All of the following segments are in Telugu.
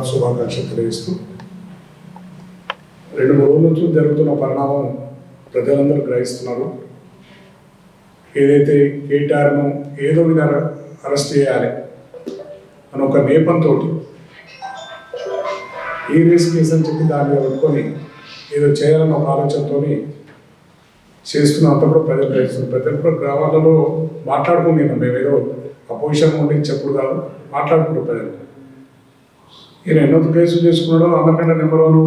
తర్వాత శుభాకాంక్షలు తెలియజేస్తూ రెండు మూడు రోజుల నుంచి జరుగుతున్న పరిణామం ప్రజలందరూ గ్రహిస్తున్నారు. ఏదైతే కేటీఆర్ను ఏదో విధంగా అరెస్ట్ చేయాలి అని ఒక నేపంతో ఈ రేస్ కేసు అని చెప్పి దాన్ని పెట్టుకొని ఏదో చేయాలన్న ఒక ఆలోచనతో చేస్తున్నంత కూడా ప్రజలు గ్రహిస్తున్నారు. ప్రతి ఒక్క గ్రామాలలో మాట్లాడుకుని మేము ఏదో అపోజిషన్ ఉండి చెప్పుడు కాదు మాట్లాడుకుంటారు ప్రజలు. ఈయన ఎన్నో కేసులు చేసుకున్నాడో అందరికంటే నెంబర్ వన్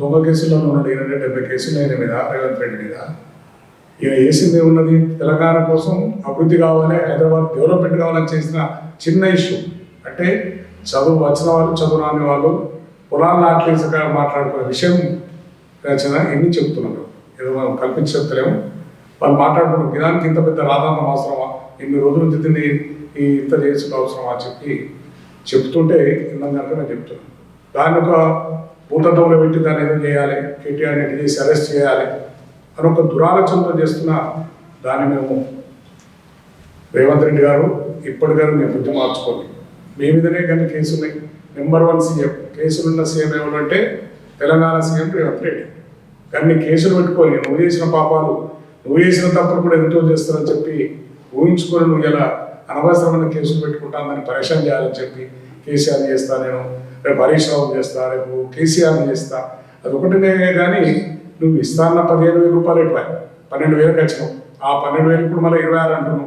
దొంగ కేసుల్లో ఉన్నాడు. ఈయన డెబ్బై కేసులు ఆయన మీద రేవంత్ రెడ్డి మీద. ఈయన చేసింది ఉన్నది తెలంగాణ కోసం అభివృద్ధి కావాలి హైదరాబాద్ డెవలప్మెంట్ కావాలని చేసిన చిన్న ఇష్యూ. అంటే చదువు వచ్చిన వాళ్ళు చదువు రాని వాళ్ళు పొలాలు నాట్లేసి మాట్లాడుకునే విషయం రచన ఎన్ని చెప్తున్నారు. ఏదో మనం కల్పించలేము వాళ్ళు మాట్లాడుకున్న విధానికి ఇంత పెద్ద రాధాంతం అవసరమా? ఇన్ని రోజుల నుంచి ఈ ఇంత చేసిన అవసరమా అని చెప్పి చెప్తుంటే విన్నాం కనుక నేను చెప్తున్నాను దాన్ని ఒక భూతంలో పెట్టి దాన్ని ఏం చేయాలి? కేటీఆర్ ఎట్టి చేసి అరెస్ట్ చేయాలి. అని ఒక దురాలోచనతో చేస్తున్న దాన్ని మేము రేవంత్ రెడ్డి గారు ఇప్పటికైనా మేము బుద్ధి మార్చుకోండి మీ మీదనే కానీ కేసు ఉన్నాయి. Number one CM. కేసులున్న సీఎం ఎవరంటే తెలంగాణ సీఎం రేవంత్ రెడ్డి. కానీ నీ కేసులు పెట్టుకొని నువ్వు చేసిన పాపాలు నువ్వు చేసిన తప్పులు కూడా ఎంతో చేస్తారని చెప్పి ఊహించుకొని నువ్వు ఎలా అనవసరమైన కేసులు పెట్టుకుంటానని పరేషాన్ చేయాలని చెప్పి కేసీఆర్ చేస్తా నేను రేపు హరీష్ రావు చేస్తా రేపు కేసీఆర్ చేస్తా. అది ఒకటినే కానీ నువ్వు ఇస్తాన్న పదిహేను వేల రూపాయలు ఇవ్వాలి పన్నెండు వేలకు వచ్చినావు ఆ పన్నెండు వేలు ఇప్పుడు మళ్ళీ ఇరవై ఆరు అంటున్నావు.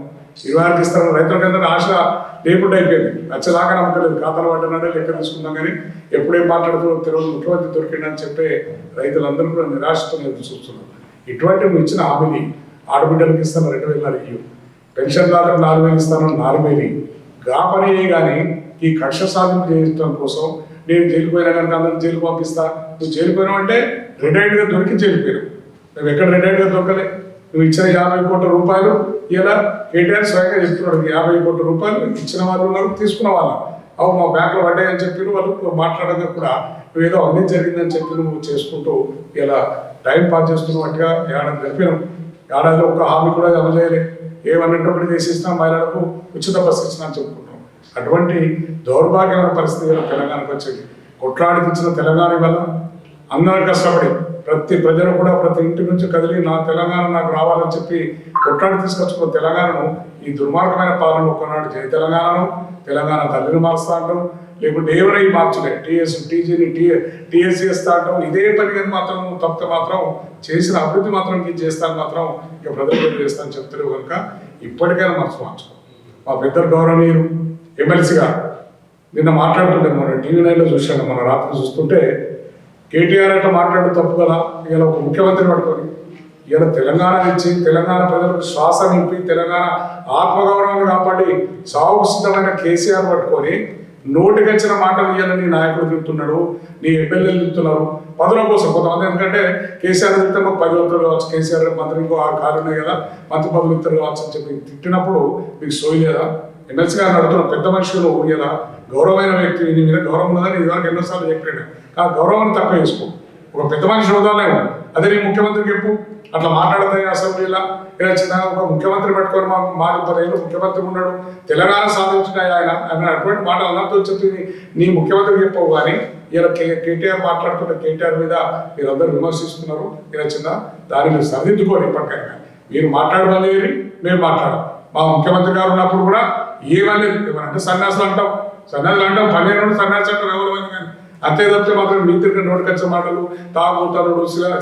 ఇరవై ఆరుకి ఇస్తాను రైతులకి అందరూ ఆశ లేకుండా అయిపోయింది. వచ్చేదాకా నమ్మకలేదు. ఖాతాలు పడ్డనాడే లెక్క తీసుకుందాం కానీ ఎప్పుడేం మాట్లాడుతూ తెలుగు ముఖ్యమంత్రి దొరికిందని చెప్పే రైతులందరూ కూడా నిరాశతో ఎదురు చూస్తున్నారు. ఇటువంటి నువ్వు ఇచ్చిన హామీని ఆడబిడ్డలకు ఇస్తాను రెండు వేల ఇయ్యు. పెన్షన్దారులకు నాలుగు వేలు ఇస్తాను నాలుగు వేలు. గా పని కానీ ఈ కక్ష సాధన చేయడం కోసం నేను జైలుకు పోయినా కనుక అందరూ జైలు పంపిస్తా. నువ్వు జైలుకు పోయినావు అంటే రిటైర్డ్గా దొరికి జైలుకు పోయినావు. నువ్వు ఎక్కడ రిటైర్డ్గా దొరకలే. నువ్వు ఇచ్చిన యాభై కోట్ల రూపాయలు ఇలా కేటీఆర్ స్వయంగా చెప్తున్నాడు యాభై కోట్ల రూపాయలు ఇచ్చిన వాళ్ళు ఉన్నారు తీసుకున్న వాళ్ళ. అవు మా బ్యాంకులో పడ్డాయని చెప్పి వాళ్ళు మాట్లాడగా కూడా నువ్వు ఏదో అన్నీ జరిగిందని చెప్పి నువ్వు చేసుకుంటూ ఇలా టైం పాస్ చేస్తున్నట్టుగా ఏడాది గడిపినాం ఏడాదిలో ఒక హామీ కూడా అమలు చేయలే ఏమన్నటువంటి చేసేసినా మహిళలకు ఉచిత బస్సు ఇచ్చినా అని చెప్పుకుంటాం. అటువంటి దౌర్భాగ్యమైన పరిస్థితిలో తెలంగాణకు వచ్చింది. కొట్లాడి తెచ్చిన తెలంగాణ వల్ల అందరూ కష్టపడి ప్రతి ప్రజలు కూడా ప్రతి ఇంటి నుంచి కదిలి నా తెలంగాణ నాకు రావాలని చెప్పి కొట్లాడి తీసుకొచ్చుకున్న తెలంగాణను ఈ దుర్మార్గమైన పాలన ఒకనాడు జయ తెలంగాణను తెలంగాణ తల్లిని మారుస్తా అంటాం లేకుంటే ఏమైనా మార్చలే. టీఎస్ టీజీని టీ టీఎస్సీ ఇస్తా అంటాం ఇదే పని కానీ మాత్రం తప్పితే మాత్రం చేసిన అభివృద్ధి మాత్రం చేస్తాను మాత్రం ఇక ప్రజలు చేస్తాను చెప్తలేవు కనుక ఇప్పటికైనా మనసు మార్చుకో. మా పెద్దలు గౌరవనీయులు ఎమ్మెల్సీ గారు నిన్న మాట్లాడుతుంటే మన టీవీ నైన్లో చూశాను మన రాత్రి చూస్తుంటే కేటీఆర్ అంటే మాట్లాడు తప్పు కదా ఇలా ఒక ముఖ్యమంత్రి పడుకొని ఇలా తెలంగాణ ఇచ్చి తెలంగాణ ప్రజలకు శ్వాస నింపి తెలంగాణ ఆత్మగౌరవాన్ని కాపాడి సాగు సిద్ధమైన కేసీఆర్ పట్టుకొని నోటికి వచ్చిన మాటలు ఇవ్వాలని నీ నాయకుడు చెప్తున్నాడు నీ ఎమ్మెల్యేలు చెప్తున్నారు. పదవుల కోసం కొంతమంది ఎందుకంటే కేసీఆర్ చెప్తే మాకు పది వంతులు కావచ్చు. కేసీఆర్ మంత్రి ఇంకో ఆరు కాళ్ళు ఉన్నాయి కదా మంత్రి పదవులు ఇద్దరు కావచ్చు అని చెప్పి తిట్టినప్పుడు మీకు సోయలేదా ఎమ్మెల్సీ గారు నడుతున్న పెద్ద మనుషులు నువ్వు గౌరవమైన వ్యక్తి నీ మీద గౌరవం ఉన్నదని ఇదివరకు ఎన్నోసార్లు చెప్పాడు. ఆ గౌరవాన్ని తక్కువ చేసుకో. ఒక పెద్ద మనిషి హోదాలే అదే నేను ముఖ్యమంత్రికి చెప్పు. అట్లా మాట్లాడతాయి అసెంబ్లీలో. ఇలా చిన్న ఒక ముఖ్యమంత్రి పెట్టుకొని మా మాది పదేళ్ళు ముఖ్యమంత్రి ఉన్నాడు. తెలంగాణ సాధించిన ఆయన. ఆయన అటువంటి మాట అందరితో చెప్పి నీ- ముఖ్యమంత్రికి చెప్పవు కానీ ఇలా కే కేటీఆర్ మాట్లాడుతున్న కేటీఆర్ మీద మీరందరూ విమర్శిస్తున్నారు. ఇలా చిన్న దానిని సరిదిద్దుకోరు ఇప్పటికైనా మీరు మాట్లాడమనేది మేము మాట్లాడాం మా ముఖ్యమంత్రి గారు ఉన్నప్పుడు కూడా ఏమని అంటే సన్యాసులు అంటాం. సన్యాసులు అంటాం. పన్నెండు సన్యాసి అంటారు ఎవరు కానీ. అంతే తప్పితే మాత్రం మీ తిరిగి నోటికొచ్చే మాటలు తాగుతారు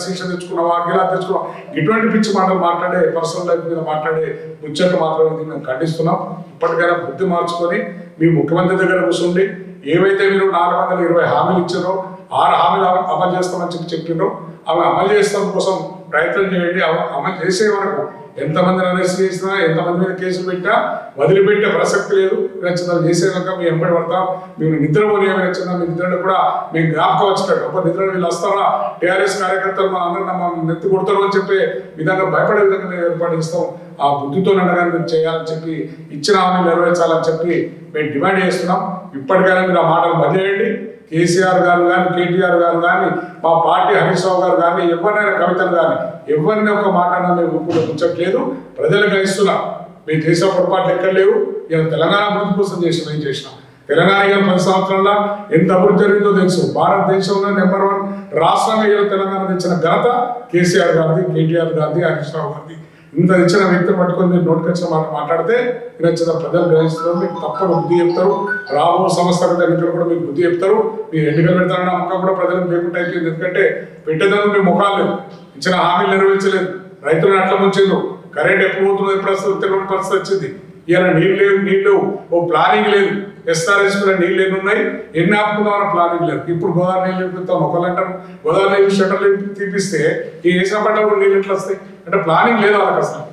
శిక్ష తెచ్చుకున్నావా గిలా తెచ్చుకున్నావా? ఇటువంటి పిచ్చి మాటలు మాట్లాడే పర్సనల్ లైఫ్ మీద మాట్లాడే ముచ్చట మాత్రం ఇది మేము ఖండిస్తున్నాం. ఇప్పటికైనా బుద్ధి మార్చుకొని మీ ముఖ్యమంత్రి దగ్గర కూర్చుండి ఏవైతే మీరు నాలుగు వందల ఇరవై హామీలు ఇచ్చారో ఆరు హామీలు అమలు చేస్తామని చెప్పి చెప్పిండ్రు. అవి అమలు చేస్తాం కోసం ప్రయత్నం చేయండి. అమలు చేసే వరకు ఎంతమందిని అరెస్ట్ చేసినా ఎంతమంది మీద కేసులు పెట్టినా వదిలిపెట్టే ప్రసక్తి లేదు. రచనలు చేసేదాకా మేము ఎంబడి పడతాం. మేము నిద్రపోని రచన మీ నిద్రను కూడా మేము జ్ఞాపకం వచ్చినట్టు. అప్పుడు నిద్ర వీళ్ళు వస్తారా? టీఆర్ఎస్ కార్యకర్తలు మా అందరిని మా నెత్తి కొడతారు అని చెప్పే విధంగా భయపడే విధంగా మేము ఏర్పాటు చేస్తాం. ఆ బుద్ధితో నడగానే మేము చేయాలని చెప్పి ఇచ్చిన హామీ నెరవేర్చాలని చెప్పి మేము డిమాండ్ చేస్తున్నాం. ఇప్పటికైనా మీరు ఆ మాటలు బదిలేయండి కేసీఆర్ గారు కానీ కేటీఆర్ గారు కానీ మా పార్టీ హరీశ్రావు గారు కానీ ఎవరినైనా కవితలు కానీ ఎవరిని ఒక మాట మేము ఇప్పుడు ఉంచట్లేదు ప్రజలకు ఇస్తున్నాం. మేము చేసే పొరపాట్లు ఎక్కడ లేవు. ఇలా తెలంగాణ అభివృద్ధి కోసం చేసిన ఏం చేసినాం? తెలంగాణ ఇలా పది సంవత్సరాల ఎంత అభివృద్ధి జరిగిందో తెలుసు. భారతదేశంలో నెంబర్ వన్ రాష్ట్రంగా ఇలా తెలంగాణ తెచ్చిన ఘనత కేసీఆర్ గారిది కేటీఆర్ గారిది హరీష్ రావు గారిది. ఇంత ఇచ్చిన వ్యక్తిని పట్టుకొని మీరు నోటికి వచ్చిన మాట మాట్లాడితే మీరు వచ్చిన ప్రజలు గ్రహిస్తున్నారు మీకు తప్పక బుద్ధి చెప్తారు. రాబో సంస్థల ఎన్నికలు కూడా మీకు బుద్ధి చెప్తారు. మీరు ఎన్నికలు పెడతారన్న నమ్మకం కూడా ప్రజలకు లేకుండా అయిపోయింది. ఎందుకంటే పెట్టేదాన్ని మీ ముఖాలు లేవు. ఇచ్చిన హామీలు నెరవేర్చలేదు. రైతులను అట్లా ముంచిండు కరెంట్ ఎప్పుడు పోతుందో ఎప్పుడు వస్తుంది తెలియని పరిస్థితి వచ్చింది. ఇవాళ నీళ్ళు లేవు నీళ్ళు లేవు. ఓ ప్లానింగ్ లేదు. ఎస్ఆర్ఎస్లో నీళ్ళు ఎన్ని ఉన్నాయి ఎన్ని ఆపుకుందామన్న ప్లానింగ్ లేదు. ఇప్పుడు గోదావరి నీళ్ళు ఇప్పిస్తాం ఒక అంటారు గోదావరి నీళ్ళు షటర్ తీపిస్తే ఈ వేసిన పంట కూడా నీళ్ళు ఎట్లా వస్తాయి? అంటే ప్లానింగ్ లేదు వాళ్ళకి అసలు.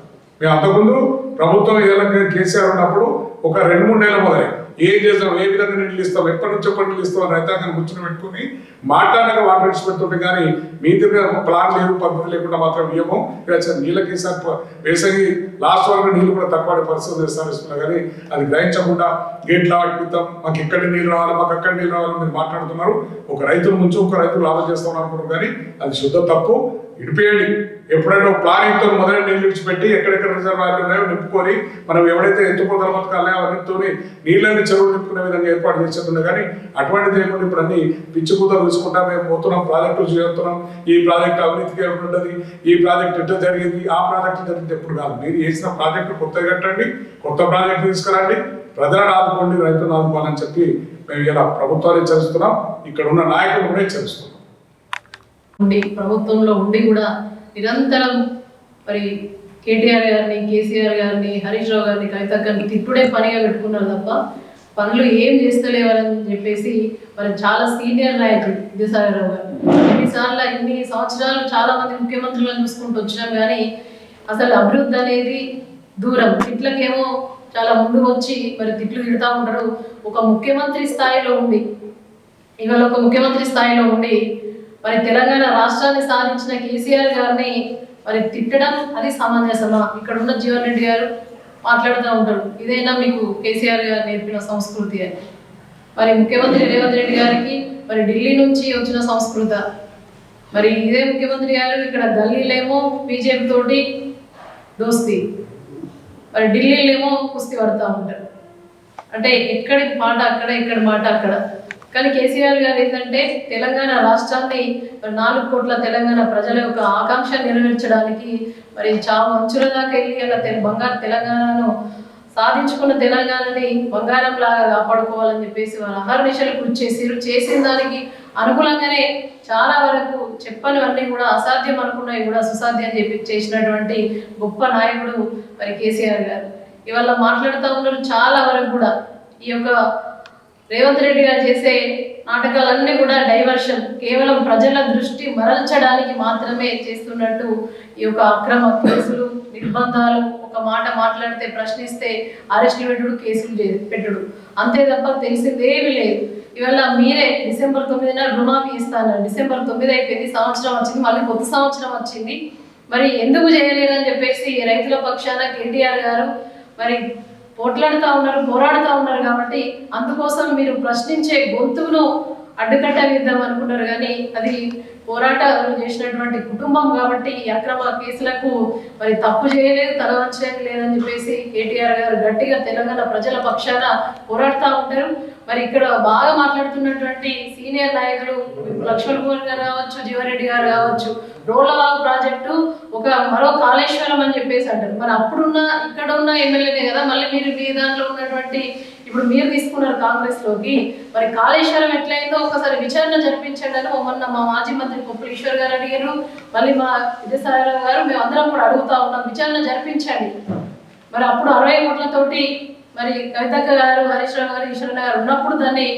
మేము అంతకుముందు ప్రభుత్వం ఏదైనా కేసీఆర్ ఉన్నప్పుడు ఒక రెండు మూడు నెలల మొదలై ఏం చేస్తాం ఏ విధంగా నీళ్ళు ఇస్తాం ఎప్పటి నుంచి ఎప్పటి నీళ్ళు ఇస్తాం రైతాంగాన్ని కూర్చొని పెట్టుకుని మాట్లాడక వాటర్ ఇచ్చి పెడుతుంటే కానీ మీ దగ్గర ప్లాన్ లేదు పద్ధతి లేకుండా మాత్రం ఇవ్వము ఇక్కడ నీళ్ళకి సార్ వేసవి లాస్ట్ వరకు నీళ్ళు కూడా తక్కువ పరిస్థితి చేస్తారు కానీ అది గ్రహించకుండా గేట్లు ఆడిపిస్తాం మాకు ఇక్కడ నీళ్ళు రావాలి మాకు అక్కడ నీళ్ళు రావాలని మీరు మాట్లాడుతున్నారు. ఒక రైతుల నుంచి ఒక రైతు లాభం చేస్తామని అనుకుంటున్నారు కానీ అది శుద్ధ తప్పు. ఇడిపేయండి ఎప్పుడైనా ప్లానింగ్తో మొదటి నీళ్ళు విడిచిపెట్టి ఎక్కడెక్కడ రిజర్వాయర్లు ఉన్నాయో నింపుకొని మనం ఎవరైతే ఎత్తుపోతల పథకాలు అవన్నీతో నీళ్ళని చెరువులు నింపుకునే విధంగా ఏర్పాటు చేసేది కానీ అటువంటిది లేకుండా ఇప్పుడు అన్ని పిచ్చి కూతలు తీసుకుంటా మేము పోతున్నాం ప్రాజెక్టులు చేస్తున్నాం. ఈ ప్రాజెక్ట్ అవినీతికి ఉండదు. ఈ ప్రాజెక్ట్ ఎట్లా జరిగింది ఆ ప్రాజెక్ట్ జరిగింది. ఎప్పుడు కాదు. మీరు చేసిన ప్రాజెక్టు కొత్తగా కట్టండి కొత్త ప్రాజెక్టు తీసుకురండి. ప్రజలను ఆదుకోండి రైతులను ఆదుకోవాలని చెప్పి మేము ఇలా ప్రభుత్వాన్ని చేస్తున్నాం ఇక్కడ ఉన్న నాయకులు కూడా చేస్తున్నాం ప్రభుత్వంలో ఉండి కూడా నిరంతరం మరి కేటీఆర్ గారిని కేసీఆర్ గారిని హరీష్ రావు గారిని కవిత గారిని తిప్పుడే పనిగా పెట్టుకున్నారు తప్ప పనులు ఏం చేస్తలేవని చెప్పేసి మరి చాలా సీనియర్ నాయకుడు విద్యాసాగరరావు గారు. ఎన్నిసార్లు ఇన్ని సంవత్సరాలు చాలా మంది ముఖ్యమంత్రులను చూసుకుంటూ వచ్చినాం కానీ అసలు అభివృద్ధి అనేది దూరం. తిట్లకేమో చాలా ముందు వచ్చి మరి తిట్లు తిడుతూ ఉంటారు. ఒక ముఖ్యమంత్రి స్థాయిలో ఉండి ఇవాళ ఒక ముఖ్యమంత్రి స్థాయిలో ఉండి మరి తెలంగాణ రాష్ట్రాన్ని సాధించిన కేసీఆర్ గారిని మరి తిట్టడం అది సమంజసమా? ఇక్కడ ఉన్న జీవన్ రెడ్డి గారు మాట్లాడుతూ ఉంటారు. ఇదైనా మీకు కేసీఆర్ గారు నేర్పిన సంస్కృతి అని? మరి ముఖ్యమంత్రి రేవంత్ రెడ్డి గారికి మరి ఢిల్లీ నుంచి వచ్చిన సంస్కృత. మరి ఇదే ముఖ్యమంత్రి గారు ఇక్కడ గల్లీలేమో బీజేపీ తోటి దోస్తి. మరి ఢిల్లీలేమో కుస్తీ పడుతూ ఉంటారు. అంటే ఎక్కడి మాట అక్కడ ఎక్కడి మాట అక్కడ. కానీ కేసీఆర్ గారు ఏంటంటే తెలంగాణ రాష్ట్రాన్ని మరి నాలుగు కోట్ల తెలంగాణ ప్రజల యొక్క ఆకాంక్ష నెరవేర్చడానికి మరి చాలా అంచుల దాకా వెళ్ళి అలా తె- బంగారు తెలంగాణను సాధించుకున్న తెలంగాణని బంగారం లాగా కాపాడుకోవాలని చెప్పేసి వాళ్ళు అహర్నిశలు కృషి చేసారు. చేసిన దానికి అనుకూలంగానే చాలా వరకు చెప్పనివన్నీ కూడా అసాధ్యం అనుకున్నవి కూడా సుసాధ్యం చెప్పి చేసినటువంటి గొప్ప నాయకుడు మరి కేసీఆర్ గారు. ఇవాళ మాట్లాడుతూ ఉన్నారు చాలా వరకు కూడా ఈ యొక్క రేవంత్ రెడ్డి గారు చేసే నాటకాలన్నీ కూడా డైవర్షన్ కేవలం ప్రజల దృష్టి మరల్చడానికి మాత్రమే చేస్తున్నట్టు ఈ యొక్క అక్రమ కేసులు నిర్బంధాలు ఒక మాట మాట్లాడితే ప్రశ్నిస్తే అరెస్టులు పెట్టుడు కేసులు పెట్టుడు. అంతే తప్ప తెలిసిందేమీ లేదు. ఇవాళ మీరే డిసెంబర్ తొమ్మిదిన రుణమాఫీ ఇస్తాను డిసెంబర్ తొమ్మిది అయిపోయింది సంవత్సరం వచ్చింది మళ్ళీ కొత్త సంవత్సరం వచ్చింది. మరి ఎందుకు చేయలేదని చెప్పేసి రైతుల పక్షాన కేటీఆర్ గారు మరి పోట్లాడుతూ ఉన్నారు పోరాడుతూ ఉన్నారు కాబట్టి అందుకోసం మీరు ప్రశ్నించే గొంతును అడ్డుకట్ట అనుకున్నారు కానీ అది పోరాటాలు చేసినటువంటి కుటుంబం కాబట్టి అక్రమ కేసులకు మరి తప్పు చేయలేదు తల వంచడం లేదని చెప్పేసి కేటీఆర్ గారు గట్టిగా తెలంగాణ ప్రజల పక్షాన పోరాడుతూ ఉంటారు. మరి ఇక్కడ బాగా మాట్లాడుతున్నటువంటి సీనియర్ నాయకులు లక్ష్మణ్ కుమార్ గారు కావచ్చు జీవారెడ్డి గారు కావచ్చు రోలవాగు ప్రాజెక్టు ఒక మరో కాళేశ్వరం అని చెప్పేసి అంటారు. మరి అప్పుడున్న ఇక్కడ ఉన్న ఎమ్మెల్యేనే కదా మళ్ళీ మీరు మీ దాంట్లో ఉన్నటువంటి ఇప్పుడు మీరు తీసుకున్నారు కాంగ్రెస్లోకి మరి కాళేశ్వరం ఎట్లయిందో ఒకసారి విచారణ జరిపించండి అని మొన్న మా మాజీ మంత్రి కొప్పుల ఈశ్వర్ గారు అడిగారు. మళ్ళీ మా విజయసాయిరావు గారు మేము అందరం కూడా అడుగుతా ఉన్నాం. విచారణ జరిపించండి. మరి అప్పుడు అరవై కోట్లతోటి మరి కవితక్క గారు హరీష్ రావు గారు ఈశ్వరన్న గారు ఉన్నప్పుడు దాన్ని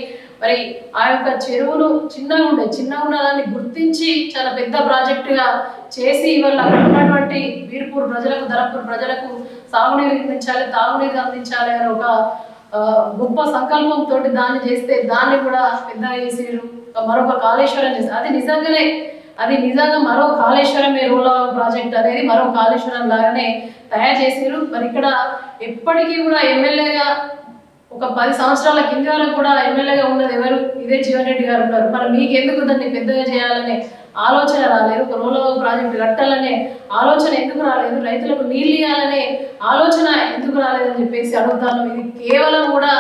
మరి ఆ యొక్క చెరువులు చిన్నగా ఉండే చిన్నగా ఉన్న దాన్ని గుర్తించి చాలా పెద్ద ప్రాజెక్టుగా చేసి ఇవాళ ఉన్నటువంటి వీర్పూర్ ప్రజలకు ధరపూర్ ప్రజలకు సాగునీరు అందించాలి తాగునీరు అందించాలి అని ఒక గొప్ప సంకల్పంతో దాన్ని చేస్తే దాన్ని కూడా పెద్ద చేసిరు మరొక కాళేశ్వరం చేస్తారు అది నిజంగానే అది నిజంగా మరో కాళేశ్వరం రోలా ప్రాజెక్ట్ అనేది మరో కాళేశ్వరం లాగానే తయారు చేశారు. మరి ఇక్కడ ఎప్పటికీ కూడా ఎమ్మెల్యేగా ఒక పది సంవత్సరాల కింద వరకు కూడా ఎమ్మెల్యేగా ఉన్నది ఎవరు? ఇదే జీవన్ రెడ్డి గారు ఉన్నారు. మరి మీకు ఎందుకు దాన్ని పెద్దగా చేయాలనే ఆలోచన రాలేదు? ఒక రోలవ ప్రాజెక్టు కట్టాలనే ఆలోచన ఎందుకు రాలేదు? రైతులకు నీళ్ళు ఇవ్వాలనే ఆలోచన ఎందుకు రాలేదని చెప్పేసి అడుగుతాను. ఇది కేవలం కూడా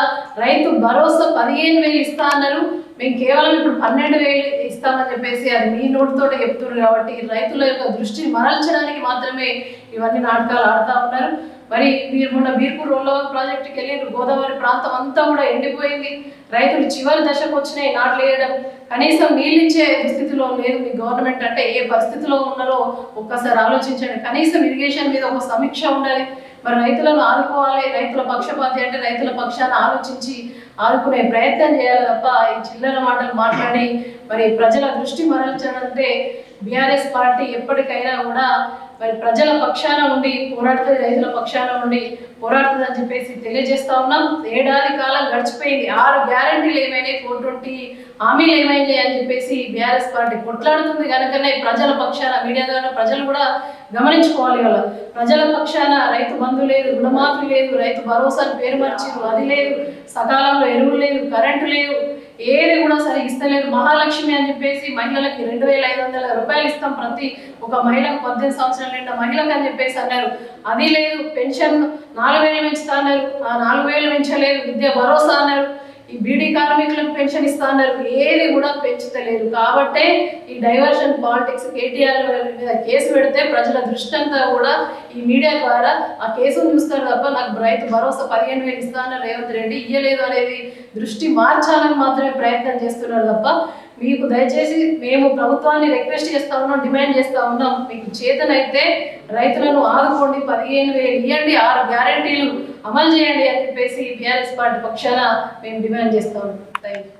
రైతు భరోసా పదిహేను వేలు ఇస్తా అన్నారు. మేము కేవలం ఇప్పుడు పన్నెండు వేలు ఇస్తామని చెప్పేసి అది మీ నోటితో చెప్తున్నారు కాబట్టి రైతుల యొక్క దృష్టిని మరల్చడానికి మాత్రమే ఇవన్నీ నాటకాలు ఆడుతూ ఉన్నారు. మరి మీరు మొన్న బీర్పూర్ రోల్లో ప్రాజెక్టుకి వెళ్ళి గోదావరి ప్రాంతం అంతా కూడా ఎండిపోయింది. రైతులు చివరి దశకు వచ్చినాయి నాట్లు వేయడం. కనీసం నీళ్ళిచ్చే స్థితిలో లేదు మీ గవర్నమెంట్ అంటే. ఏ పరిస్థితిలో ఉన్నారో ఒక్కసారి ఆలోచించండి. కనీసం ఇరిగేషన్ మీద ఒక సమీక్ష ఉండాలి. మరి రైతులను ఆదుకోవాలి రైతుల పక్షపాతి అంటే రైతుల పక్షాన్ని ఆలోచించి ఆదుకునే ప్రయత్నం చేయాలి తప్ప ఈ చిల్లర మాటలు మాట్లాడి మరి ప్రజల దృష్టి మరల్చాలంటే బీఆర్ఎస్ పార్టీ ఎప్పటికైనా కూడా మరి ప్రజల పక్షాన ఉండి పోరాడుతుంది రైతుల పక్షాన ఉండి పోరాడుతుంది అని చెప్పేసి తెలియజేస్తా ఉన్నాం. ఏడాది కాలం గడిచిపోయింది. ఆరు గ్యారంటీలు ఏమైనాయి? ఫోర్ ట్వంటీ హామీలు ఏమైనాయి అని చెప్పేసి బీఆర్ఎస్ పార్టీ కొట్లాడుతుంది. కనుకనే ప్రజల పక్షాన మీడియా ద్వారా ప్రజలు కూడా గమనించుకోవాలి వాళ్ళ ప్రజల పక్షాన రైతు బంధు లేదు రుణమాఫీ లేదు రైతు భరోసాని పేరు మార్చిరు అది లేదు సకాలంలో ఎరువులు లేదు కరెంటు లేవు ఏది కూడా సరే ఇస్తలేదు. మహాలక్ష్మి అని చెప్పేసి మహిళలకి రెండు వేల ఐదు వందల రూపాయలు ఇస్తాం ప్రతి ఒక మహిళకు పద్దెనిమిది సంవత్సరాల నిండా మహిళకు అని చెప్పేసి అన్నారు. అది లేదు పెన్షన్ నాలుగు వేలు పెంచుతా అన్నారు. ఆ నాలుగు వేలు పెంచలేదు. విద్య భరోసా అన్నారు. ఈ బీడీ కార్మికులకు పెన్షన్ ఇస్తా అన్నారు. ఏది కూడా పెంచుతలేరు. కాబట్టే ఈ డైవర్షన్ పాలిటిక్స్ కేటీఆర్ మీద కేసు పెడితే ప్రజల దృష్టి అంతా కూడా ఈ మీడియా ద్వారా ఆ కేసును చూస్తారు తప్ప నాకు రైతు భరోసా పదిహేను వేలు ఇస్తా అన్న రేవంత్ రెడ్డి. ఇయ్యలేదు అనేది దృష్టి మార్చాలని మాత్రమే ప్రయత్నం చేస్తున్నారు తప్ప మీకు దయచేసి మేము ప్రభుత్వాన్ని రిక్వెస్ట్ చేస్తా ఉన్నాం డిమాండ్ చేస్తా ఉన్నాం. మీకు చేతనైతే రైతులను ఆదుకోండి పదిహేను వేలు ఇవ్వండి ఆరు గ్యారంటీలు అమలు చేయండి అని చెప్పేసి బీఆర్ఎస్ పార్టీ పక్షాన మేము డిమాండ్ చేస్తా ఉన్నాం. Thank you